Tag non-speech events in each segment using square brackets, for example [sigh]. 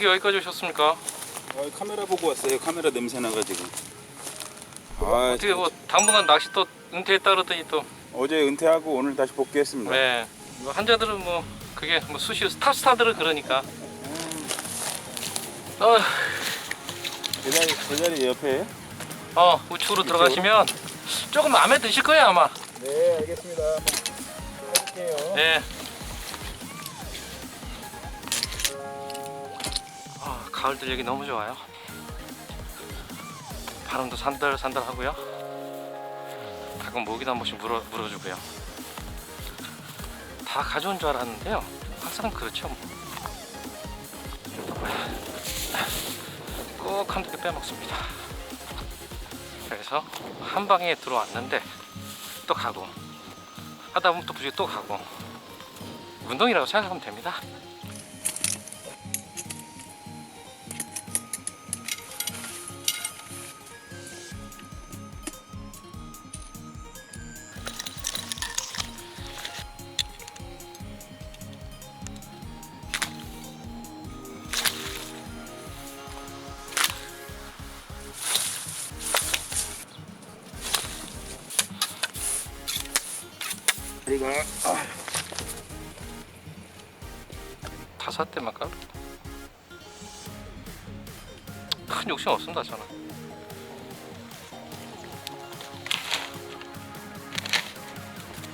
어떻게 여기까지 오셨습니까? 아, 카메라 보고 왔어요. 카메라 냄새 나가지고. 아, 어떻게 뭐 당분간 낚시 또 은퇴했다 그러더니 또 어제 은퇴하고 오늘 다시 복귀했습니다. 네. 뭐 한자들은 뭐 그게 뭐 수시 스타 스타들은 그러니까. 어, 제자리, 제자리 옆에. 어 우측으로 들어가시면 조금 마음에 드실 거예요 아마. 네, 알겠습니다. 할게요. 네. 가을들 여기 너무 좋아요. 바람도 산들산들 하고요. 가끔 모기도 한 번씩 물어, 물어주고요. 다 가져온 줄 알았는데요. 항상 그렇죠. 뭐. 꼭 한두 개 빼먹습니다. 그래서 한 방에 들어왔는데 또 가고 하다 보면 또 부지게 또 가고 운동이라고 생각하면 됩니다. 큰 욕심 없습니다 저는.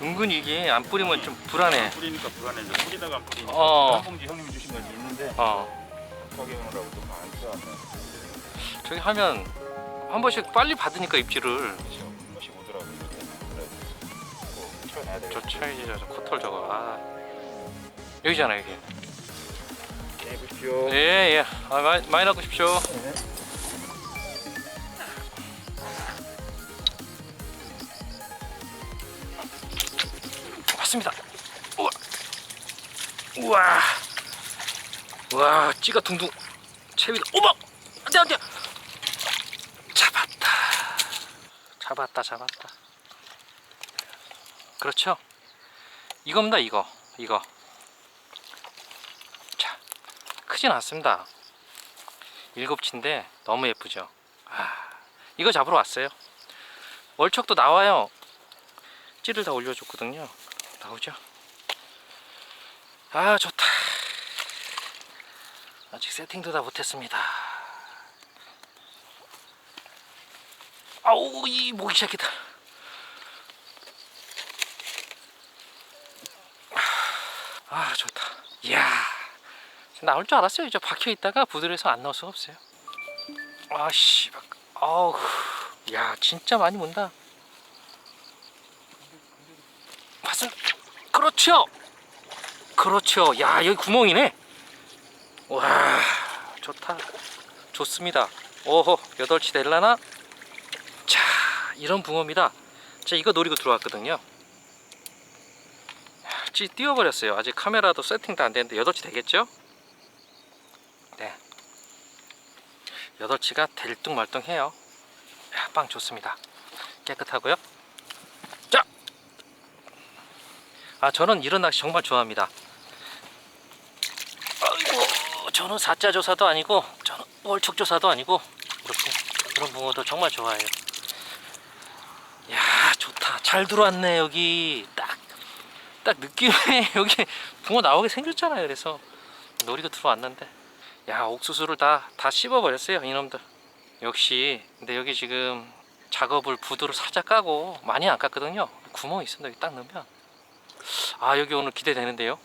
은근히 이게 안 뿌리면 좀 불안해. 뿌리니까 불안해져. 뿌리다가 안 뿌리니까. 어. 한 봉지 형님이 주신 것이 있는데 어 가격이라고 좀안 써왔네. 저기 하면 한 번씩 빨리 받으니까 입질을 그렇죠. 한 번씩 오더라고요. 그래. 꼭 쳐놔야 되겠다. 저 차이지 저 코털 저거 아 여기잖아 여기. 네, 보십시오. 예예. 아, 많이 많이 싶쇼. 네. 맞습니다. 우와. 우와. 와, 찌가 둥둥. 채비가 오마. 안돼 안돼. 잡았다. 잡았다 잡았다. 그렇죠. 이겁니다 이거 이거. 자, 크진 않습니다. 일곱 치인데 너무 예쁘죠. 아, 이거 잡으러 왔어요. 월척도 나와요. 찌를 다 올려줬거든요. 나오죠? 아 좋다. 아직 세팅도 다 못했습니다. 아우 이 모기 시작이다. 아 좋다. 이야 나올 줄 알았어요. 이제 박혀 있다가 부들에서 안 나올 수가 없어요. 아씨, 아우, 야 진짜 많이 문다. 봤습 그렇죠. 그렇죠. 야 여기 구멍이네. 와 좋다. 좋습니다. 오호 여덟치 될라나? 자 이런 붕어입니다. 자 이거 노리고 들어왔거든요. 찌 띄워버렸어요. 아직 카메라도 세팅도 안 됐는데 여덟치 되겠죠? 네. 여덟치가 될뚱말뚱해요. 야, 빵 좋습니다. 깨끗하고요. 자, 아 저는 이런 낚시 정말 좋아합니다. 아이고, 저는 사자 조사도 아니고 저는 월척 조사도 아니고 이렇게 그런 붕어도 정말 좋아해요. 야, 좋다. 잘 들어왔네 여기 딱. 딱 느낌에 [laughs] 여기 붕어 나오게 생겼잖아요. 그래서 노리고 들어왔는데 야 옥수수를 다 다 씹어버렸어요 이놈들 역시 근데 여기 지금 작업을 부두로 살짝 까고 많이 안 깠거든요 구멍이 있습니다 여기 딱 넣으면 아 여기 오늘 기대되는데요?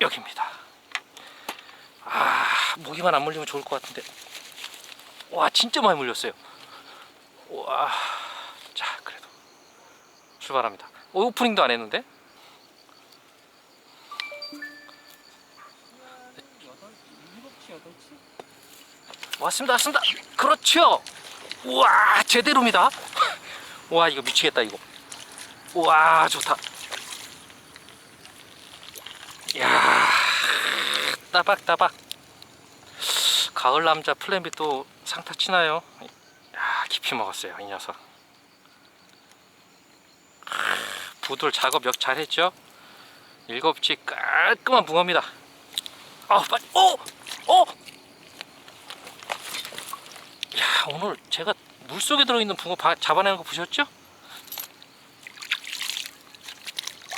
여기입니다. 아 모기만 안 물리면 좋을 것 같은데. 와 진짜 많이 물렸어요. 와 자 그래도 출발합니다. 오, 오프닝도 안 했는데? 왔습니다 왔습니다. 그렇죠. 우와 제대로입니다. [laughs] 와 이거 미치겠다 이거. 우와 좋다 야 따박따박. 가을 남자 플랜비 또 상타 치나요? 야 깊이 먹었어요 이 녀석. 부들 작업 역 잘했죠? 일곱치 깔끔한 붕어입니다. 아 빨리 오 어! 야 오늘 제가 물속에 들어있는 붕어 바- 잡아내는 거 보셨죠?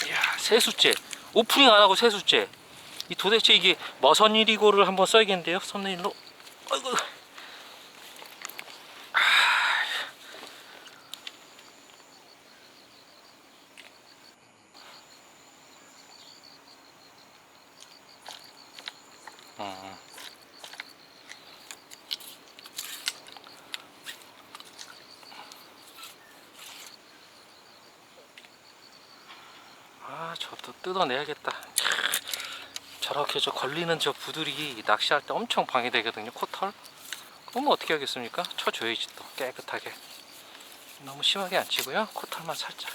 이야 세수째. 오프닝 안 하고 세수째 이 도대체 이게 머선 일이고를 한번 써야겠는데요 썸네일로 아이고 음. 아, 저도 뜯어내야겠다. 저렇게 저 걸리는 저 부들이 낚시할 때 엄청 방해되거든요. 코털. 그러면 어떻게 하겠습니까? 쳐줘야지 또 깨끗하게. 너무 심하게 안 치고요. 코털만 살짝.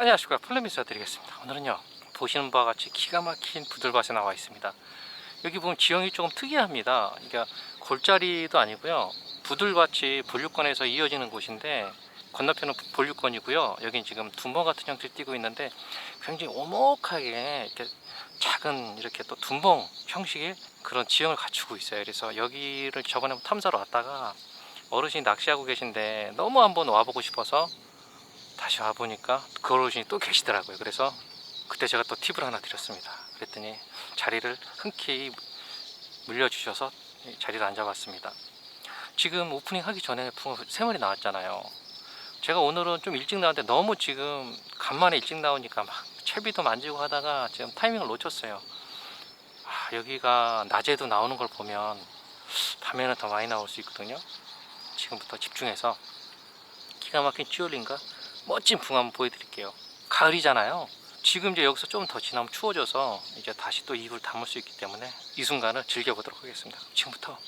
안녕하십니까. 플레미스 드리겠습니다. 오늘은요 보시는 바와 같이 기가 막힌 부들밭에 나와 있습니다. 여기 보면 지형이 조금 특이합니다. 그러니까 골짜리도 아니고요 부들밭이 본류권에서 이어지는 곳인데 건너편은 본류권이고요. 여긴 지금 둔벙 같은 형태를 띠고 있는데 굉장히 오목하게 이렇게 작은 이렇게 또 둔벙 형식의 그런 지형을 갖추고 있어요. 그래서 여기를 저번에 탐사로 왔다가 어르신이 낚시하고 계신데 너무 한번 와보고 싶어서 다시 와보니까 그 어르신이 또 계시더라고요. 그래서 그때 제가 또 팁을 하나 드렸습니다. 그랬더니 자리를 흔쾌히 물려주셔서 이 자리를 앉아봤습니다. 지금 오프닝 하기 전에 붕어 세 마리 나왔잖아요. 제가 오늘은 좀 일찍 나왔는데 너무 지금 간만에 일찍 나오니까 막 채비도 만지고 하다가 지금 타이밍을 놓쳤어요. 아, 여기가 낮에도 나오는 걸 보면 밤에는 더 많이 나올 수 있거든요. 지금부터 집중해서 기가 막힌 찌올린가 멋진 붕 한번 보여드릴게요. 가을이잖아요. 지금 이제 여기서 좀 더 지나면 추워져서 이제 다시 또 입을 담을 수 있기 때문에 이 순간을 즐겨보도록 하겠습니다. 지금부터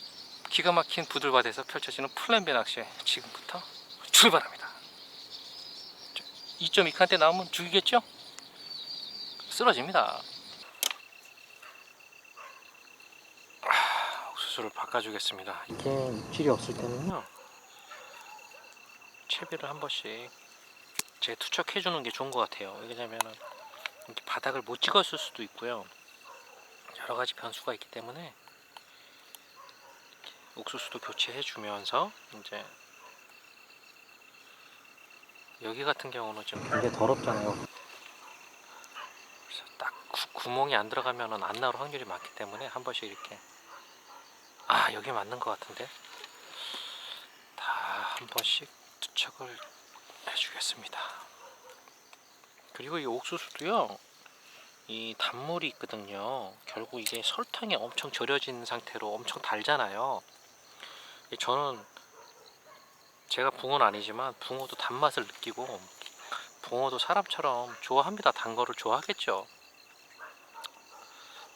기가 막힌 부들밭에서 펼쳐지는 플랜배 낚시 지금부터 출발합니다. 2.2칸대 나오면 죽이겠죠? 쓰러집니다. 아, 옥수수를 바꿔주겠습니다. 이게 입질이 없을 때는요. 채비를 한 번씩 제 투척해 주는 게 좋은 것 같아요. 왜냐면은 이렇게 바닥을 못 찍었을 수도 있고요. 여러 가지 변수가 있기 때문에 옥수수도 교체해 주면서 이제 여기 같은 경우는 좀 굉장히 더럽잖아요. 그래서 딱 구, 구멍이 안 들어가면은 안 나올 확률이 많기 때문에 한 번씩 이렇게 아 여기 맞는 것 같은데 다 한 번씩 투척을 해 주겠습니다. 그리고 이 옥수수도요, 이 단물이 있거든요. 결국 이게 설탕이 엄청 절여진 상태로 엄청 달잖아요. 이 저는 제가 붕어는 아니지만 붕어도 단맛을 느끼고 붕어도 사람처럼 좋아합니다. 단 거를 좋아하겠죠.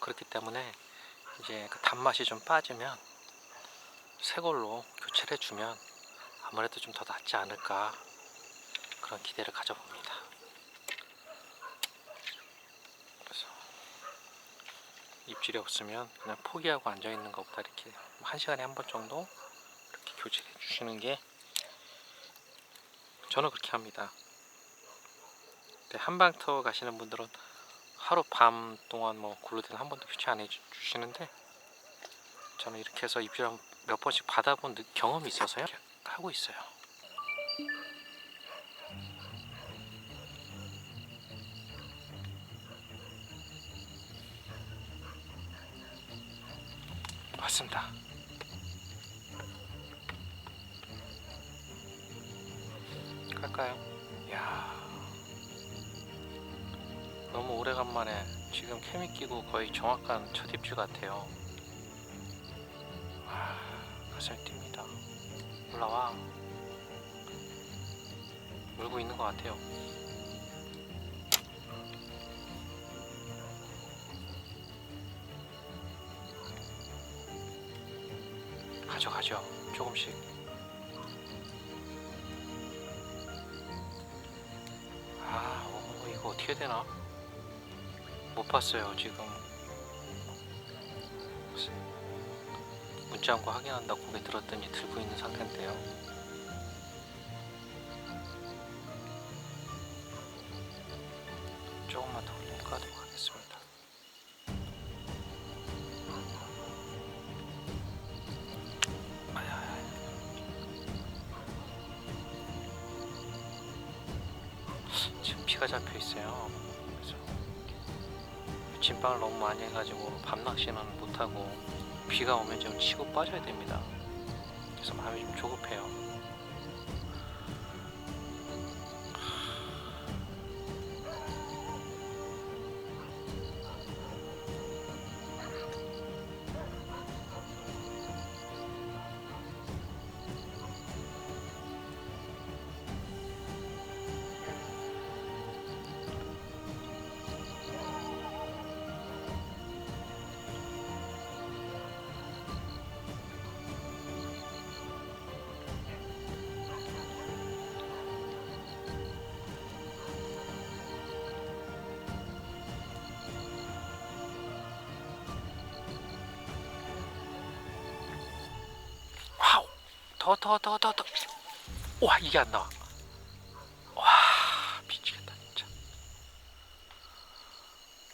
그렇기 때문에 이제 그 단맛이 좀 빠지면 새 걸로 교체를 해주면 아무래도 좀 더 낫지 않을까 그런 기대를 가져봅니다. 그래서 입질이 없으면 그냥 포기하고 앉아 있는 것보다 이렇게 한 시간에 한 번 정도 이렇게 교체해 주시는 게 저는 그렇게 합니다. 근데 한방터 가시는 분들은 하루 밤 동안 뭐 굴러대는 한 번도 교체 안 해주시는데 저는 이렇게 해서 입질 한- 몇 번씩 받아본 느- 경험이 있어서요. 하고 있어요. 맞습니다. 갈까요? 야 너무 오래간만에 지금 케미 끼고 거의 정확한 첫 입질 같아요. 와, 가슴이 뜁니다. 올라와. 물고 있는 것 같아요. 조금씩. 아, 어머, 이거 어떻게 되나? 못 봤어요, 지금. 문자한 거 확인한다고 고개 들었더니 들고 있는 비가 잡혀 있어요. 그래서 진방을 너무 많이 해가지고 밤 낚시는 못 하고 비가 오면 좀 치고 빠져야 됩니다. 그래서 마음이 좀 조급해요. 더 더 더 더 더. 와 이게 안 나와. 와 미치겠다 진짜.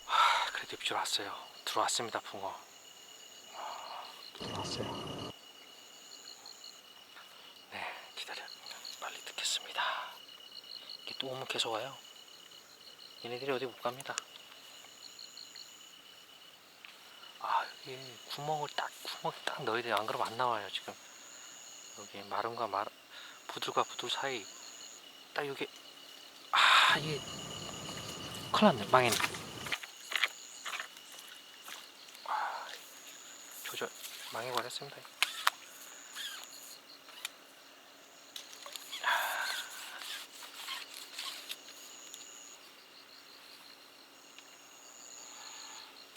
와 그래도 입질 왔어요. 들어왔습니다 붕어. 와, 들어왔어요. 네 기다려. 빨리 듣겠습니다. 이게 또 오면 계속 와요. 얘네들이 어디 못 갑니다. 아 여기 구멍을 딱 구멍 딱 넣어야 돼요. 안 그러면 안 나와요 지금. 여기 마름과 마 부들과 부들 사이 딱 여기 아 이게 큰일 났네 망했네. 아, 조절 망해버렸습니다.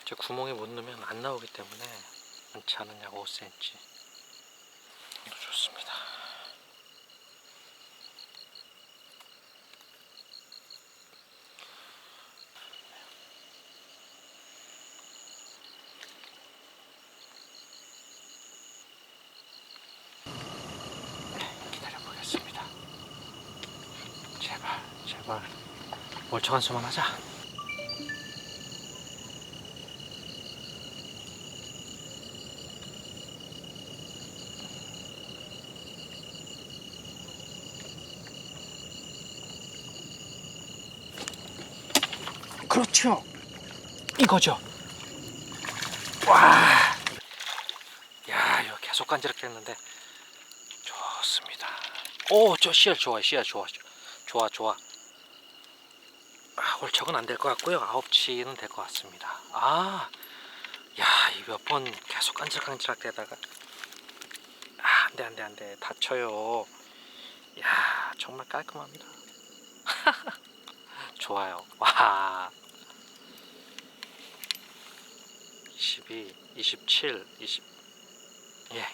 저 구멍에 못 넣으면 안 나오기 때문에 많지 약 5cm 정도 좋습니다. 네, 기다려 보겠습니다. 제발 멀쩡한 수만 하자. 그렇죠. 이거죠. 와. 야, 이거 계속 간지럽겠는데. 좋습니다. 오, 저 씨알 좋아, 씨알 좋아. 좋아, 좋아. 아, 월척은 안 될 것 같고요. 아홉치는 될 것 같습니다. 아, 야, 이몇번 계속 간지락간지락 대다가. 아, 안 돼, 안 돼, 안 돼. 다쳐요. 야, 정말 깔끔합니다. [laughs] 좋아요. 와. 22, 27, 20. 예.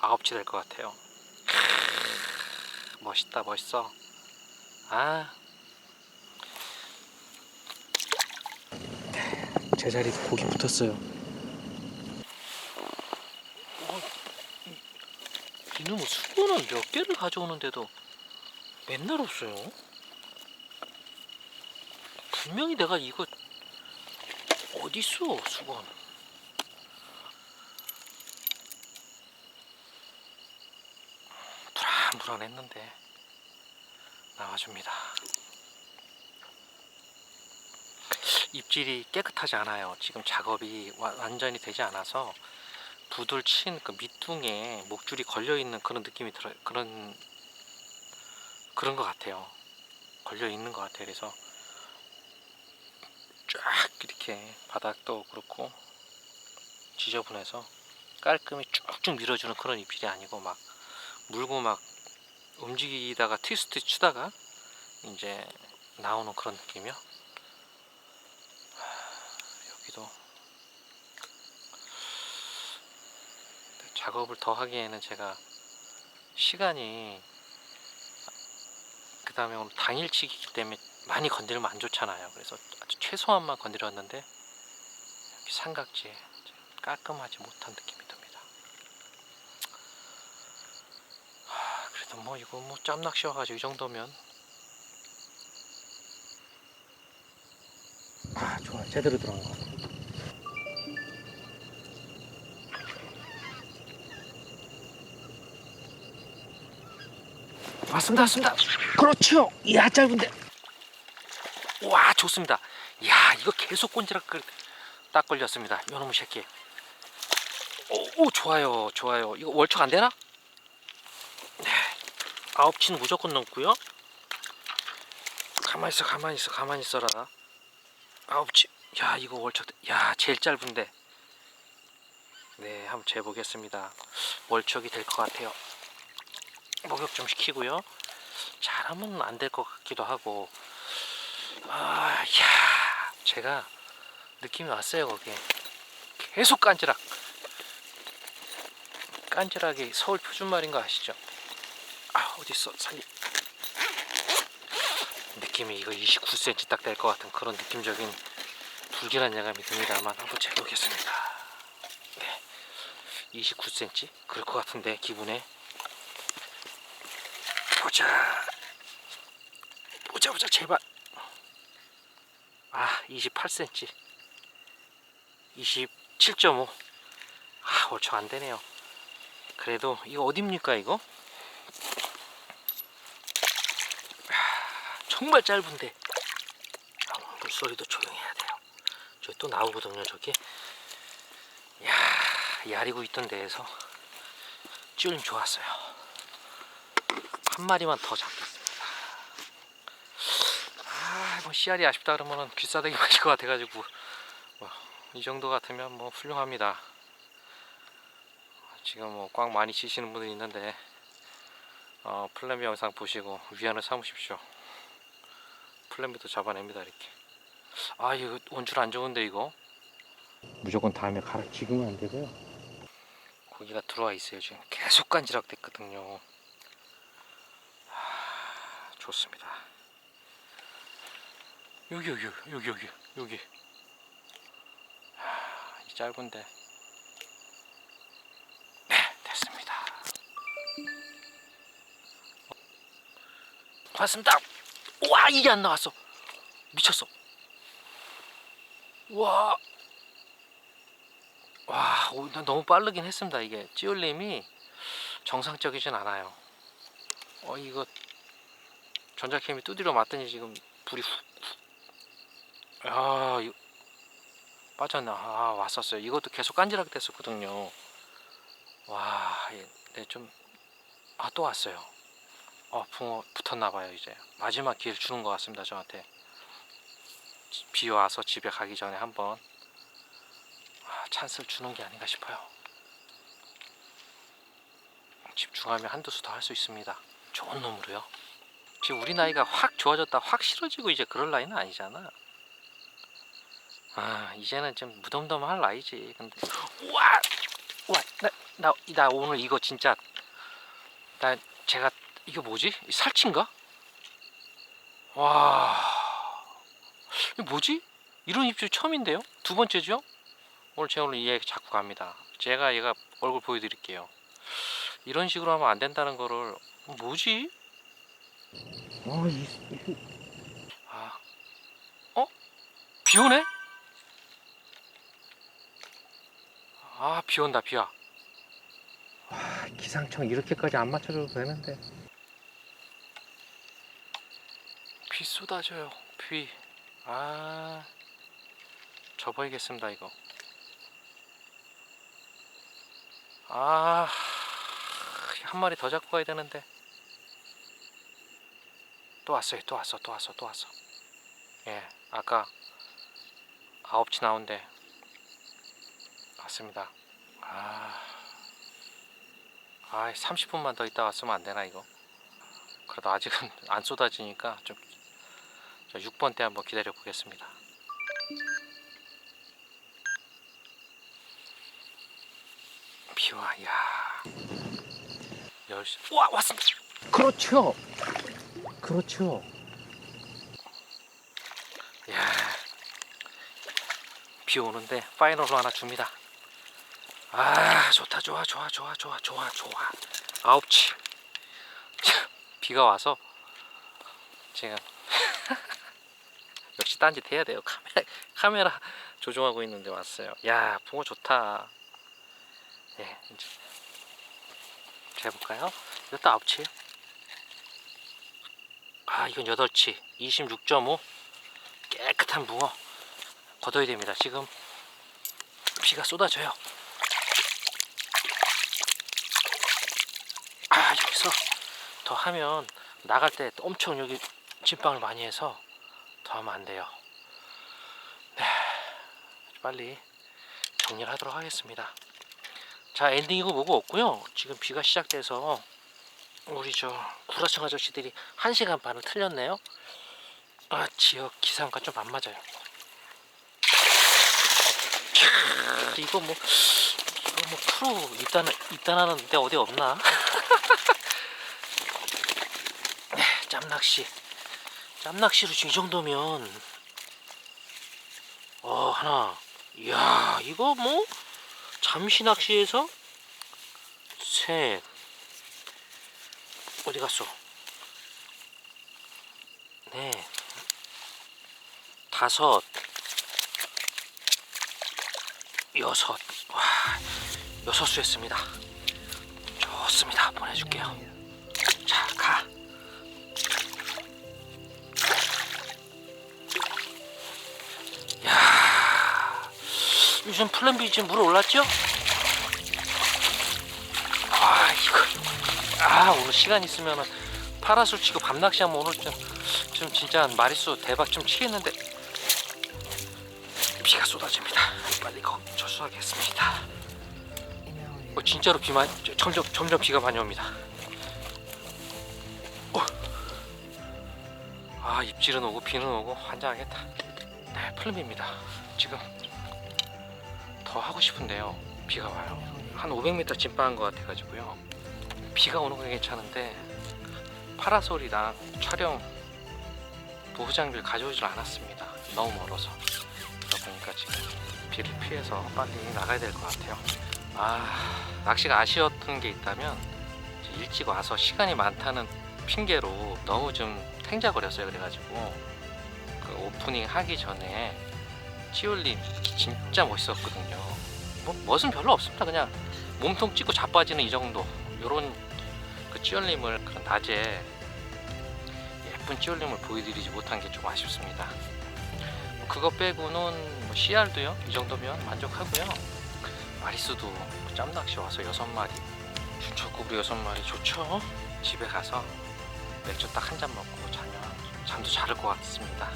아홉치 될 것 같아요. 멋있다, 멋있어. 아. 제자리 고기 붙었어요. 어, 이- 이놈의 수건은 몇 개를 가져오는데도 맨날 없어요. 분명히 내가 이거 어디 있어 수건 불안불안했는데 나와줍니다 입질이 깨끗하지 않아요. 지금 작업이 와- 완전히 되지 않아서 부들 친 그 밑둥에 목줄이 걸려 있는 그런 느낌이 들어 그런 그런 것 같아요. 걸려 있는 것 같아요. 그래서 쫙 이렇게 바닥도 그렇고 지저분해서 깔끔히 쭉쭉 밀어주는 그런 입질이 아니고 막 물고 막 움직이다가 트위스트 치다가 이제 나오는 그런 느낌이요. 하, 여기도 작업을 더 하기에는 제가 시간이 그 그다음에 오늘 당일치기이기 때문에 많이 건드리면 안 좋잖아요. 그래서 아주 최소한만 건드렸는데 여기 삼각지에 깔끔하지 못한 느낌이 듭니다. 하, 그래도 뭐 이거 뭐 짬낚시 와가지고 이 정도면 아 좋아 제대로 들어간 것 같아. 왔습니다, 왔습니다. 그렇죠. 이야 짧은데. 와 좋습니다. 야 이거 계속 꼰지락 걸- 딱 걸렸습니다. 요놈의 새끼. 오, 오 좋아요, 좋아요. 이거 월척 안 되나? 네. 아홉 치는 무조건 넘고요. 가만 있어, 가만 있어, 가만 있어라. 아홉 치. 야 이거 월척. 야 제일 짧은데. 네, 한번 재보겠습니다. 월척이 될 것 같아요. 목욕 좀 시키고요. 잘하면 안 될 것 같기도 하고. 아, 야, 제가 느낌이 왔어요 거기에. 계속 깐지락. 깐지락이 서울 표준말인 거 아시죠? 아, 어디 있어? 살리. 느낌이 이거 29cm 딱 될 것 같은 그런 느낌적인 불길한 예감이 듭니다만 한번 재보겠습니다. 네, 29cm 그럴 것 같은데 기분에. 보자. 보자 보자 제발. 아 28cm. 27.5. 아 얼추 안 되네요. 그래도 이거 어딥니까 이거? 아, 정말 짧은데. 아, 물소리도 조용히 해야 돼요. 저기 또 나오거든요 저기. 야 야리고 있던 데에서 찌울림 좋았어요. 한 마리만 더 잡겠습니다. 아, 뭐 씨알이 아쉽다 그러면은 귀싸대기 맞을 [laughs] 것 같아가지고 뭐, 이 정도 같으면 뭐 훌륭합니다. 지금 뭐 꽉 많이 치시는 분들 있는데 어, 플랜비 영상 보시고 위안을 삼으십시오. 플랜비도 잡아냅니다 이렇게. 아 이거 원줄 안 좋은데 이거. 무조건 다음에 가라 지금은 안 되고요. 고기가 들어와 있어요 지금 계속 간지락 됐거든요. 좋습니다. 여기 여기 여기 여기 여기. 하, 이 짧은데. 네 됐습니다. 왔습니다. 와 이게 안 나왔어. 미쳤어. 와. 와, 오, 나 너무 빠르긴 했습니다. 이게 찌올림이 정상적이진 않아요. 어 이거 전자캠이 두드려 맞더니 지금 불이 훅. 훅. 아, 이거 빠졌나? 아, 왔었어요. 이것도 계속 깐지락 됐었거든요. 와, 예, 네, 좀, 아, 또 왔어요. 어, 붕어 붙었나봐요, 이제. 마지막 기회를 주는 것 같습니다, 저한테. 지- 비 와서 집에 가기 전에 한번 아, 찬스를 주는 게 아닌가 싶어요. 집중하면 한두 수 더 할 수 있습니다. 좋은 놈으로요. 지금 우리 나이가 확 좋아졌다 확 싫어지고 이제 그럴 나이는 아니잖아. 아 이제는 좀 무덤덤할 나이지. 근데 와, 와나나 나 오늘 이거 진짜 나 제가 이거 뭐지? 살치인가? 와 뭐지? 이런 입질 처음인데요? 두 번째죠? 오늘 제가 오늘 얘 자꾸 갑니다. 제가 얘가 얼굴 보여드릴게요. 이런 식으로 하면 안 된다는 거를 뭐지? 아, 이, 이- 아, 어? 비 오네? 아, 비 온다, 비야. 와, 기상청 이렇게까지 안 맞춰줘도 되는데. 비 쏟아져요, 비. 아, 접어야겠습니다, 이거. 아, 한 마리 더 잡고 가야 되는데. 또 왔어요. 또 왔어. 또 왔어. 또 왔어. 예, 아까 아홉치 나온데 왔습니다. 아, 아, 30분만 더 있다 왔으면 안 되나 이거? 그래도 아직은 [laughs] 안 쏟아지니까 좀 6번 때 한번 기다려 보겠습니다. 비와, 야, 열시. 와, 왔습니다. 그렇죠. 그렇죠. 야, 비 오는데 파이널로 하나 줍니다. 아, 좋다, 좋아, 좋아, 좋아, 좋아, 좋아, 좋아. 아홉치. 참, 비가 와서 지금 [laughs] 역시 딴짓 해야 돼요. 카메라, 카메라 조종하고 있는데 왔어요. 야, 붕어 좋다. 예, 이제 재볼까요? 이것도 아홉치예요. 아 이건 8치. 26.5 깨끗한 붕어. 걷어야 됩니다. 지금 비가 쏟아져요. 아 여기서 더 하면 나갈 때 엄청 여기 찐빵을 많이 해서 더 하면 안 돼요. 네 빨리 정리를 하도록 하겠습니다. 자 엔딩이고 뭐고 없고요. 지금 비가 시작돼서 우리 저 구라청 아저씨들이 한 시간 반을 틀렸네요. 아 지역 기상과 좀 안 맞아요. 캬, 이거 뭐 이거 뭐 프로 입단 입단하는데 어디 없나? [laughs] 네, 짬낚시 짬낚시로 지금 이 정도면 어 하나 이야 이거 뭐 잠시 낚시에서 셋 어디 갔어? 네. 다섯. 여섯. 와, 여섯 수 했습니다. 좋습니다. 보내줄게요. 자, 가. 야, 요즘 플랜 B 지금 물 올랐죠? 아 오늘 시간 있으면은 파라솔 치고 밤낚시 하면 오늘 좀, 좀 진짜 마리수 대박 좀 치겠는데 비가 쏟아집니다. 빨리 거 철수하겠습니다. 어, 진짜로 비만 점점 점점 비가 많이 옵니다. 어. 아 입질은 오고 비는 오고 환장하겠다. 네 플름입니다. 지금 더 하고 싶은데요. 비가 와요. 한 500m 찐빠한 것 같아가지고요 비가 오는 건 괜찮은데 파라솔이랑 촬영 보호 장비를 가져오질 않았습니다. 너무 멀어서. 그러다 보니까 지금 비를 피해서 빨리 나가야 될 것 같아요. 아 낚시가 아쉬웠던 게 있다면 일찍 와서 시간이 많다는 핑계로 너무 좀 탱자거렸어요. 그래가지고 그 오프닝 하기 전에 치올림 진짜 멋있었거든요. 뭐 멋은 별로 없습니다. 그냥 몸통 찍고 자빠지는 이 정도. 요런 그 찌올림을 그런 낮에 예쁜 찌올림을 보여드리지 못한 게 좀 아쉽습니다. 뭐 그거 빼고는 뭐 CR도요 이 정도면 만족하고요. 마리수도 짬낚시 와서 여섯 마리, 준초급으로 여섯 마리 좋죠. 집에 가서 맥주 딱 한 잔 먹고 자면 잠도 잘것 같습니다.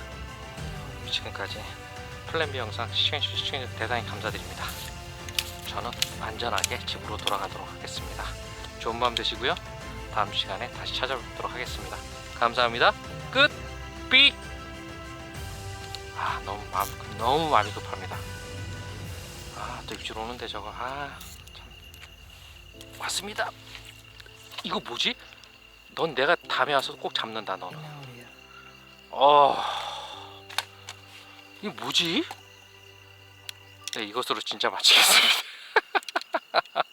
지금까지 플랜 B 영상 시청해주셔서 대단히 감사드립니다. 저는 안전하게 집으로 돌아가도록 하겠습니다. 좋은 밤 되시고요. 다음 시간에 다시 찾아뵙도록 하겠습니다. 감사합니다. 끝. 삑. 아 너무 마음 너무 마음이 급합니다. 아 또 입질 오는데 저거 아 참. 왔습니다. 이거 뭐지? 넌 내가 다음에 와서 꼭 잡는다 너는. 어 이거 뭐지? 네, 이것으로 진짜 마치겠습니다. [laughs]